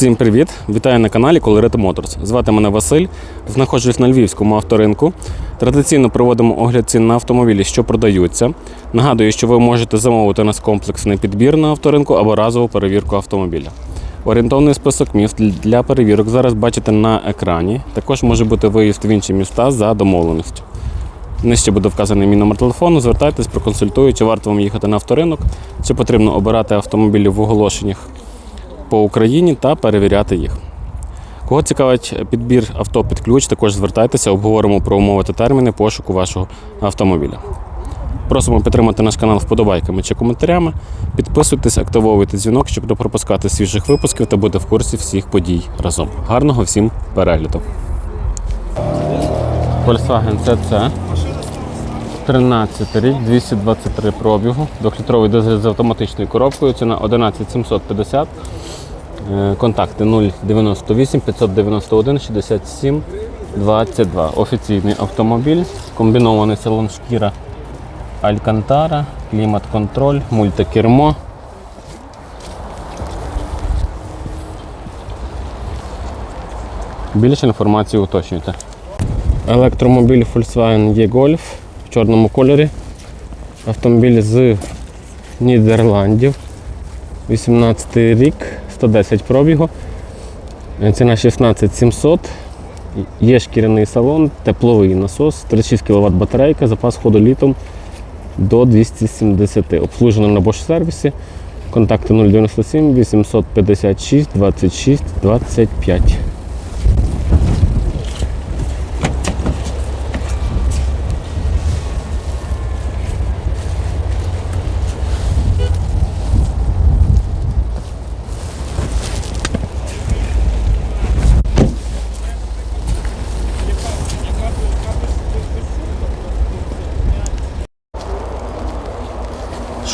Всім привіт! Вітаю на каналі Colorado Motors. Звати мене Василь. Знаходжусь на Львівському авторинку. Традиційно проводимо огляд цін на автомобілі, що продаються. Нагадую, що ви можете замовити у нас комплексний підбір на авторинку або разову перевірку автомобіля. Орієнтовний список міст для перевірок зараз бачите на екрані. Також може бути виїзд в інші міста за домовленістю. Нижче буде вказаний мій номер телефону. Звертайтесь, проконсультую, чи варто вам їхати на авторинок, чи потрібно обирати автомобілі в оголошеннях по Україні та перевіряти їх. Кого цікавить підбір авто під ключ, також звертайтеся, обговоримо про умови та терміни пошуку вашого автомобіля. Просимо підтримати наш канал вподобайками чи коментарями. Підписуйтесь, активовуйте дзвінок, щоб не пропускати свіжих випусків та бути в курсі всіх подій разом. Гарного всім перегляду! Volkswagen CC 13 рік, 223 пробігу, двохлітровий дизель з автоматичною коробкою, ціна 11750. Е, Контакти 098 591 67 22. Офіційний автомобіль, комбінований салон шкіра Алькантара, клімат-контроль, мультикермо. Більше інформації уточнюйте. Електромобіль Volkswagen E-Golf в чорному кольорі. Автомобіль з Нідерландів. 18 рік, 110 пробігу. Ціна 16700. Є шкіряний салон, тепловий насос, 36 кВт батарейка, запас ходу літом до 270. Обслужено на Bosch сервісі. Контакти 097 856 26 25.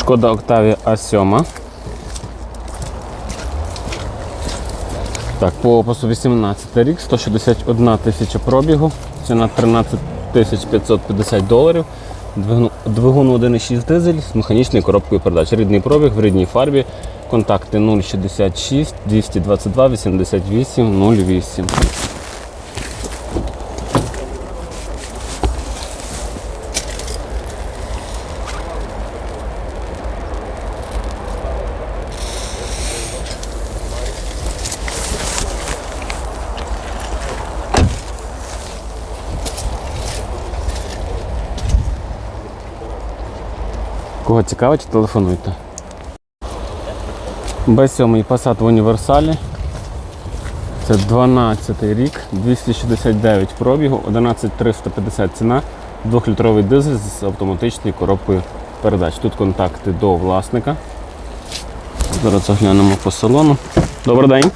Шкода Octavia A7. Так, по опису 18 рік, 161 тисяча пробігу, ціна 13 тисяч 550 доларів. Двигун 1,6 дизель з механічною коробкою передач. Рідний пробіг в рідній фарбі. Контакти 066 222 88 08. Кого цікавить, телефонуйте. Б7 Passat в універсалі. Це 12 рік, 269 пробігу, 11350 ціна, 2-літровий дизель з автоматичною коробкою передач. Тут контакти до власника. Зараз заглянемо по салону. Добрий день.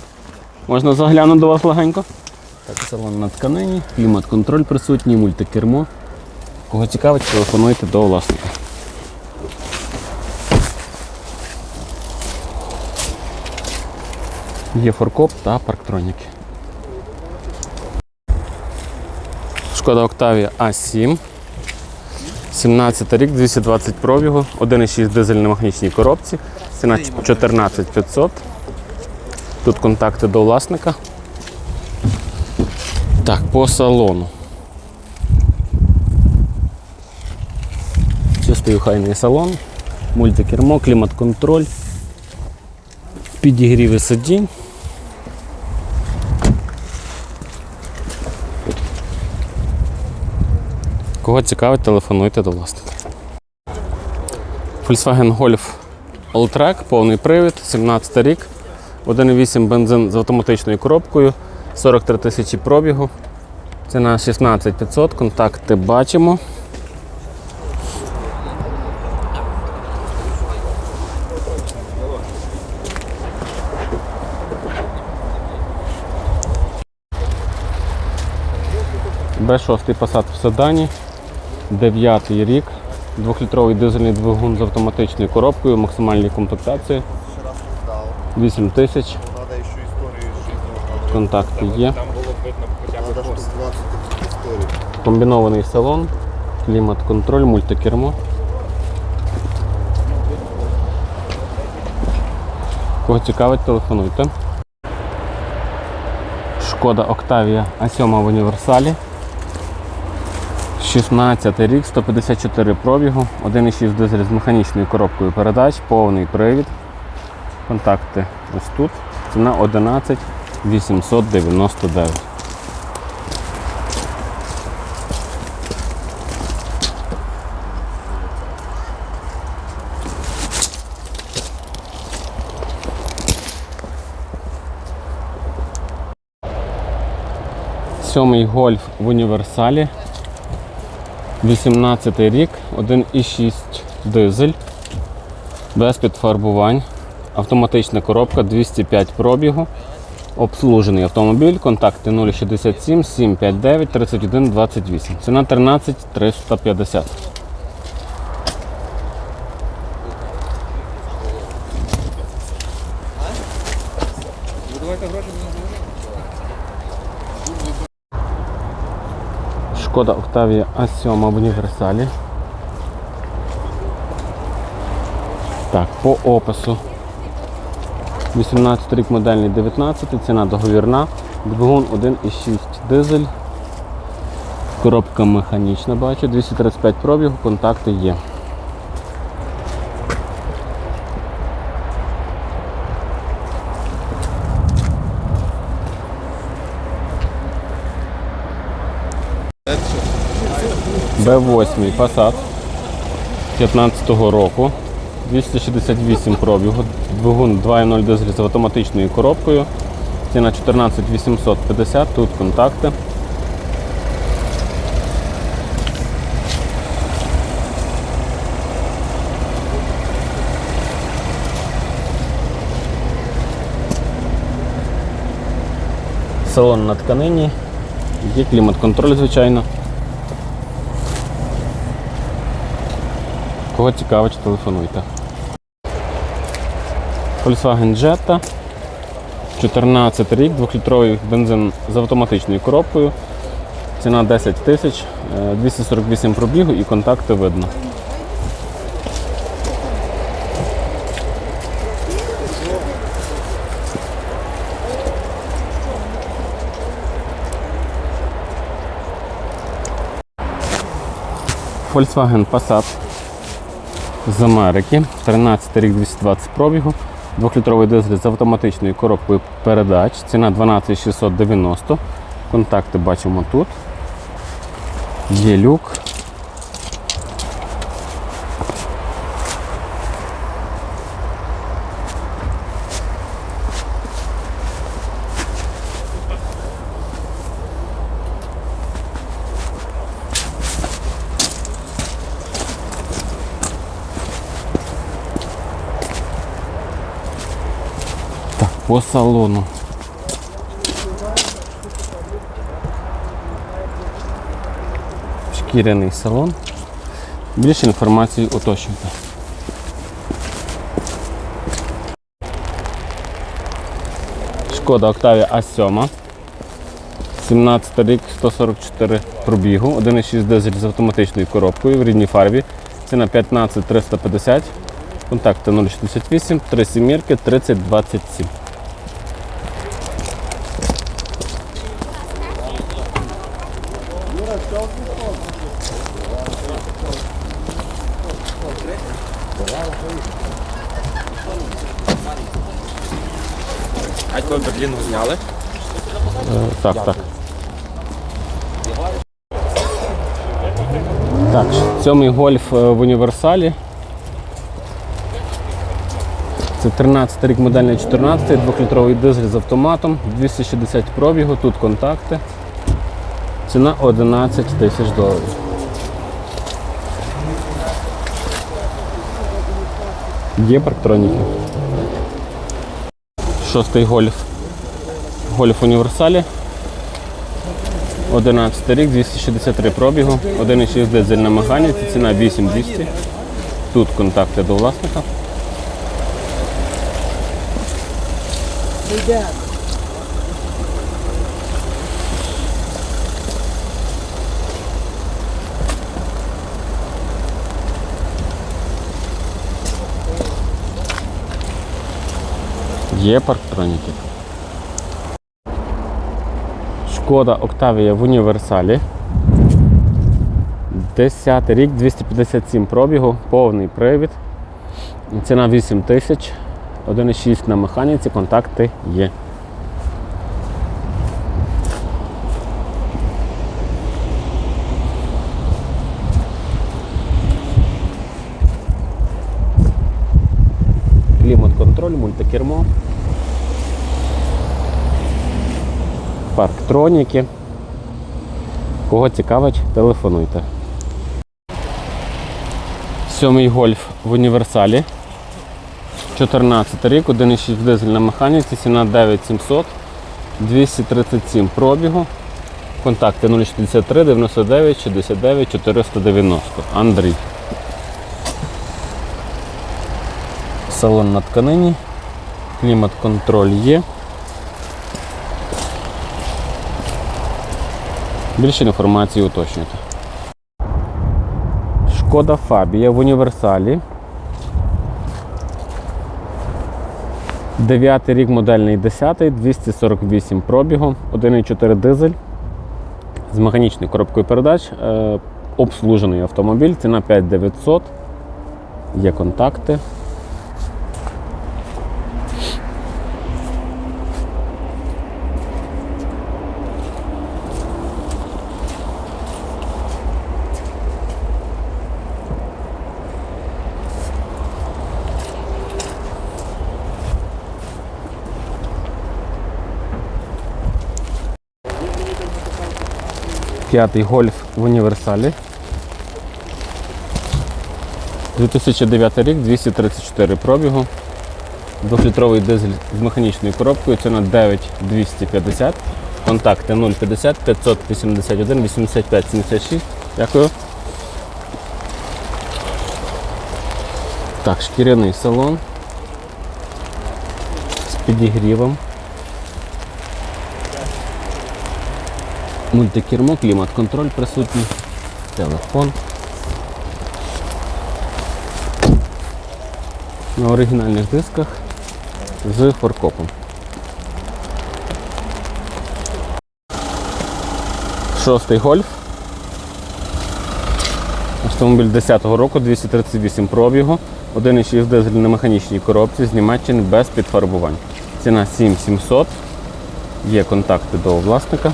Можна заглянути до вас легенько? Так, салон на тканині, клімат-контроль присутній, мультикермо. Кого цікавить, телефонуйте до власника. Є форкоп та парктроніки. Шкода Octavia A7. 17 рік, 220 пробігу, 1,6 дизель на механічній коробці. Ціна 14500. Тут контакти до власника. Так, по салону. Чистий охайний салон, мультикермо, клімат-контроль, підігріви сидінь. Кого цікавить, телефонуйте до власника. Volkswagen Golf Alltrack, повний привід, 17 рік, 1,8 бензин з автоматичною коробкою, 43 тисячі пробігу. Ціна 16 500, контакти бачимо. Б6 Passat в седані, 9 рік, 2-літровий дизельний двигун з автоматичною коробкою, максимальній комплектації. 8 тисяч, контакти є. Там было видно хотя бы штук 20 таких историй. Комбінований салон, клімат-контроль, мультикермо. Кого цікавить, телефонуйте. Шкода Octavia А7 в універсалі. 16 рік, 154 пробігу, 1,6 дизель з механічною коробкою передач, повний привід. Контакти ось тут. Ціна 11 899. Сьомий гольф в універсалі. 18 рік, 1,6 дизель, без підфарбувань, автоматична коробка 205 пробігу, обслужений автомобіль, контакти 067 759 31 28. Ціна 13 350. Шкода Октавія А7 в універсалі. Так, по опису. 18 рік модельний 19, ціна договірна. Двигун 1,6 дизель. Коробка механічна, бачу, 235 пробігу, контакти є. Б8 Passat 15-го року. 268 пробігу, двигун 2.0 дизель з автоматичною коробкою. Ціна 14 850, тут контакти. Салон на тканині, є клімат-контроль, звичайно. Кого цікавить, телефонуйте. Volkswagen Jetta. 14 рік, 2-літровий бензин з автоматичною коробкою. Ціна 10 тисяч, е, 248 пробігу і контакти видно. Volkswagen Passat з Америки. 13 рік 220 пробігу. 2-літровий дизель з автоматичною коробкою передач. Ціна 12690. Контакти бачимо тут. Є люк. Так, по салону. Шкіряний салон. Більше інформації уточнюйте. Шкода Octavia A7. 17 рік, 144 пробігу, 1,6 дизель з автоматичною коробкою в рідній фарбі. Ціна 15 350. Контакти 068 3 сімірки 3027. Зняли? Так, так. Так, сьомий гольф е, в універсалі. Це 13 рік модельний 14, 2-літровий дизель з автоматом, 260 пробігу, тут контакти. Ціна 11 тисяч доларів. Є парктроніки. Шостий гольф. Гольф універсалі. 11 рік, 263 пробігу, 1,6 дизель на механіці, ціна 8200. Тут контакти до власника. Є парктроніки. Шкода Октавія в універсалі. 10 рік, 257 пробігу, повний привід. Ціна 8 тисяч. 1,6 на механіці, контакти є. Клімат-контроль, мультикермо. Парктроніки. Кого цікавить, телефонуйте. Сьомий гольф в універсалі. 14 рік, 1,6 дизель на механіці, ціна 9700, 237 пробігу. Контакти 063 99 69 490. Андрій. Салон на тканині. Клімат-контроль є. Більше інформації уточнюйте. Шкода Фабія в універсалі. Дев'ятий рік модельний 10, 248 пробігу, 1,4 дизель з механічною коробкою передач. Е, обслужений автомобіль, ціна 5900. Є контакти. П'ятий гольф в універсалі. 2009 рік, 234 пробігу. Двохлітровий дизель з механічною коробкою. Ціна 9250. Контакти 050 581 85 76. Дякую. Так, шкіряний салон з підігрівом. Мультикермо, клімат-контроль присутній, телефон. На оригінальних дисках з форкопом. Шостий гольф. Автомобіль 10-го року, 238 пробігу, 1,6 дизель на механічній коробці з Німеччини без підфарбувань. Ціна 7700. Є контакти до власника.